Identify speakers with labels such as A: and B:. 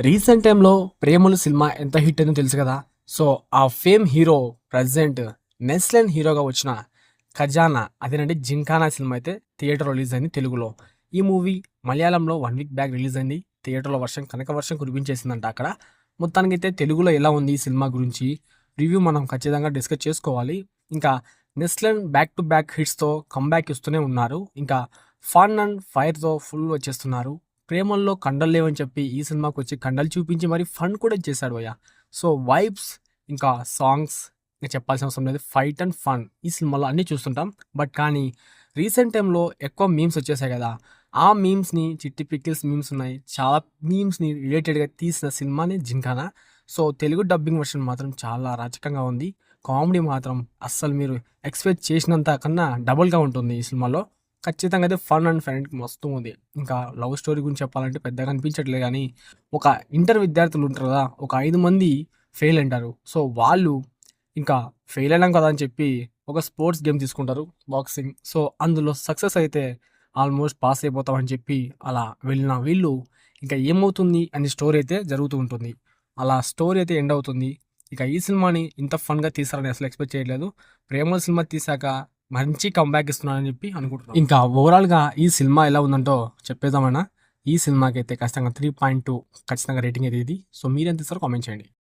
A: Recent టైంలో ప్రేములు cinema ఎంత hit అని తెలుసు కదా? సో ఆ ఫేమ్ హీరో ప్రజెంట్ నెస్లెన్ హీరోగా వచ్చిన ఖజానా అదేనంటే జింకానా సినిమా అయితే థియేటర్ రిలీజ్ అయింది తెలుగులో. ఈ మూవీ మలయాళంలో వన్ వీక్ బ్యాక్ రిలీజ్ అయింది. థియేటర్లో వర్షం కనక వర్షం కురిపించేసిందంట అక్కడ. మొత్తానికైతే తెలుగులో ఎలా ఉంది ఈ సినిమా గురించి రివ్యూ మనం ఖచ్చితంగా డిస్కస్ చేసుకోవాలి. ఇంకా నెస్లెన్ బ్యాక్ టు బ్యాక్ హిట్స్తో కంబ్యాక్ ఇస్తూనే ఉన్నారు. ఇంకా ఫన్ అండ్ ఫైర్తో ఫుల్ వచ్చేస్తున్నారు. ప్రేమల్లో కండలు లేవని చెప్పి ఈ సినిమాకి వచ్చి కండలు చూపించి మరి ఫన్ కూడా చేశాడు అయ్యా. సో వైబ్స్ ఇంకా సాంగ్స్ ఇంకా చెప్పాల్సిన అవసరం లేదు. ఫైట్ అండ్ ఫన్ ఈ సినిమాలో అన్నీ చూస్తుంటాం. బట్ కానీ రీసెంట్ టైంలో ఎక్కువ మీమ్స్ వచ్చేసాయి కదా. ఆ మీమ్స్ని చిట్టి పిక్కిల్స్ మీమ్స్ ఉన్నాయి. చాలా మీమ్స్ని రిలేటెడ్గా తీసిన సినిమానే Gymkhana. So Telugu dubbing version మాత్రం చాలా రచకంగా ఉంది. కామెడీ మాత్రం అస్సలు మీరు ఎక్స్పెక్ట్ చేసినంత కన్నా డబుల్గా ఉంటుంది ఈ సినిమాలో. ఖచ్చితంగా అయితే ఫన్ అండ్ ఫ్రెండ్ మస్తు ఉంది. ఇంకా లవ్ స్టోరీ గురించి చెప్పాలంటే పెద్దగా అనిపించట్లేదు కానీ ఒక ఇంటర్ విద్యార్థులు ఉంటారు కదా ఒక ఐదు మంది ఫెయిల్ అంటారు. సో వాళ్ళు ఇంకా ఫెయిల్ అయినాం కదా అని చెప్పి ఒక స్పోర్ట్స్ గేమ్ తీసుకుంటారు బాక్సింగ్ సో అందులో సక్సెస్ అయితే ఆల్మోస్ట్ పాస్ అయిపోతామని చెప్పి అలా వెళ్ళిన వీళ్ళు ఇంకా ఏమవుతుంది అనే స్టోరీ అయితే జరుగుతూ ఉంటుంది. అలా స్టోరీ అయితే ఎండ్ అవుతుంది. ఇక ఈ సినిమాని ఇంత ఫన్గా తీసారని అసలు ఎక్స్పెక్ట్ చేయలేదు ప్రేమ సినిమా తీసాక మంచి కంబ్యాక్ ఇస్తున్నానని చెప్పి అనుకుంటున్నాను ఇంకా ఓవరాల్గా ఈ సినిమా ఎలా ఉందంటో చెప్పేదామన్నా ఈ సినిమాకి అయితే ఖచ్చితంగా త్రీ పాయింట్ టూ ఖచ్చితంగా రేటింగ్ అయితే ఇది. సో మీరెంత ఇస్తారో కామెంట్ చేయండి.